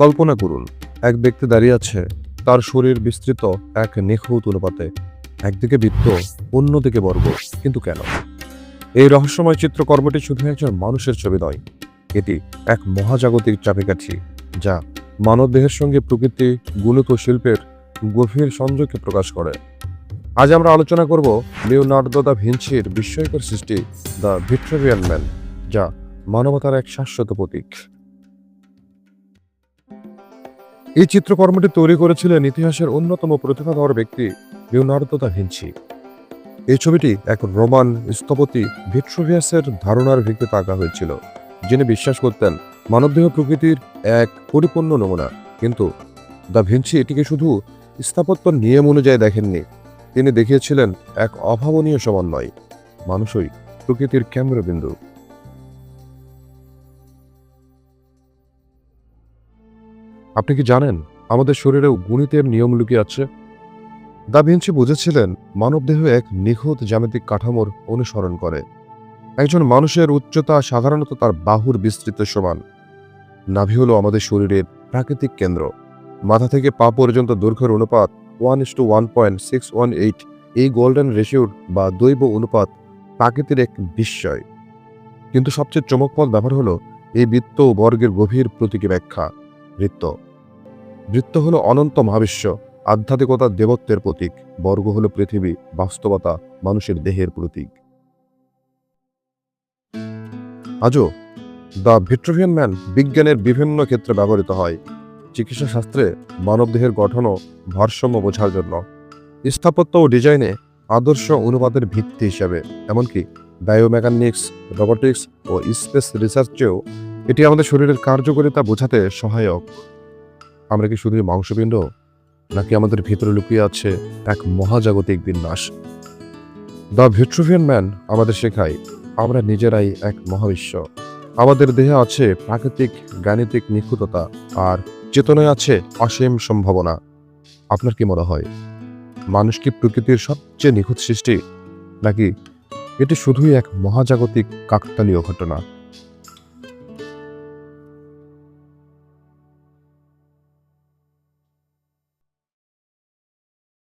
কল্পনা করুন, এক ব্যক্তি দাঁড়িয়ে আছে, তার শরীর বিস্তৃত এক নিখুঁত অনুপাতে। একদিকে বৃত্ত অন্যদিকে বর্গ। কিন্তু কেন? এই রহস্যময় চিত্রকর্মটি শুধু একজন মানুষের ছবি নয়, এটি এক মহাজাগতিক চাবিকাঠি, যা মানবদেহের সঙ্গে প্রকৃতি, গুণিত শিল্পের গভীর সংযোগকে প্রকাশ করে। আজ আমরা আলোচনা করব লিওনার্দো দা ভিঞ্চির বিস্ময়কর সৃষ্টি দ্য ভিক্টোরিয়ান ম্যান, যা মানবতার এক শাশ্বত প্রতীক। এই চিত্রকর্মটি তৈরি করেছিলেন ইতিহাসের অন্যতম প্রতিভাধর ব্যক্তি লিওনার্দো দা ভিঞ্চি। এই ছবিটি এক রোমান স্থপতি ভিট্রোভিয়াসের ধারণার ভিত্তিতে আঁকা হয়েছিল, যিনি বিশ্বাস করতেন মানবদেহ প্রকৃতির এক পরিপূর্ণ নমুনা। কিন্তু দা ভিঞ্চি এটিকে শুধু স্থাপত্য নিয়ম অনুযায়ী দেখেননি, তিনি দেখিয়েছিলেন এক অভাবনীয় সমন্বয়, মানুষই প্রকৃতির কেন্দ্রবিন্দু। আপনি কি জানেন, আমাদের শরীরেও গণিতের নিয়ম লুকিয়ে আছে? দা ভিঞ্চি বুঝেছিলেন, মানবদেহ এক নিখুঁত জ্যামিতিক কাঠামোর অনুসরণ করে। একজন মানুষের উচ্চতা সাধারণত তার বাহুর বিস্তৃত সমান। নাভি হল আমাদের শরীরের প্রাকৃতিক কেন্দ্র। মাথা থেকে পা পর্যন্ত দৈর্ঘ্যের অনুপাত one is to one point six one eight এই গোল্ডেন রেশিওর বা দৈব অনুপাত প্রাকৃতির এক বিস্ময়। কিন্তু সবচেয়ে চমকপ্রদ ব্যাপার হলো, এই বৃত্ত বর্গের গভীর প্রতীকী ব্যাখ্যা, বৃত্ত। বৃত্ত হল অনন্ত মহাবিশ্ব, আধ্যাত্মিকতা দেবত্বের প্রতীক, বর্গ হলো পৃথিবী, বাস্তবতা মানুষের দেহের প্রতীক। আজও, দ্য ভিট্রোভিয়ান ম্যান বিজ্ঞানের বিভিন্ন ক্ষেত্রে ব্যবহৃত হয়। চিকিৎসা শাস্ত্রে মানবদেহের গঠন ও ভারসাম্য বোঝার জন্য। স্থাপত্য ও ডিজাইনে আদর্শ অনুপাতের ভিত্তি হিসাবে, এমনকি বায়োমেকানিক্স, রোবোটিক্স ও স্পেস রিসার্চেও এটি আমাদের শরীরের কার্যকারিতা বোঝাতে সহায়ক। আমরা কি শুধুই মাংসপিণ্ড, নাকি আমাদের ভিতরে লুকিয়ে আছে এক মহাজাগতিক বিন্যাস? দ্য ভিট্রোভিয়ান ম্যান আমাদের শেখায়, আমরা নিজেরাই এক মহাবিশ্ব। আমাদের দেহে আছে প্রাকৃতিক, গাণিতিক নিখুঁততা, আর চেতনায় আছে অসীম সম্ভাবনা। আপনার কি মনে হয়, মানুষ কি প্রকৃতির সবচেয়ে নিখুঁত সৃষ্টি, নাকি এটি শুধুই এক মহাজাগতিক কাকতালীয় ঘটনা?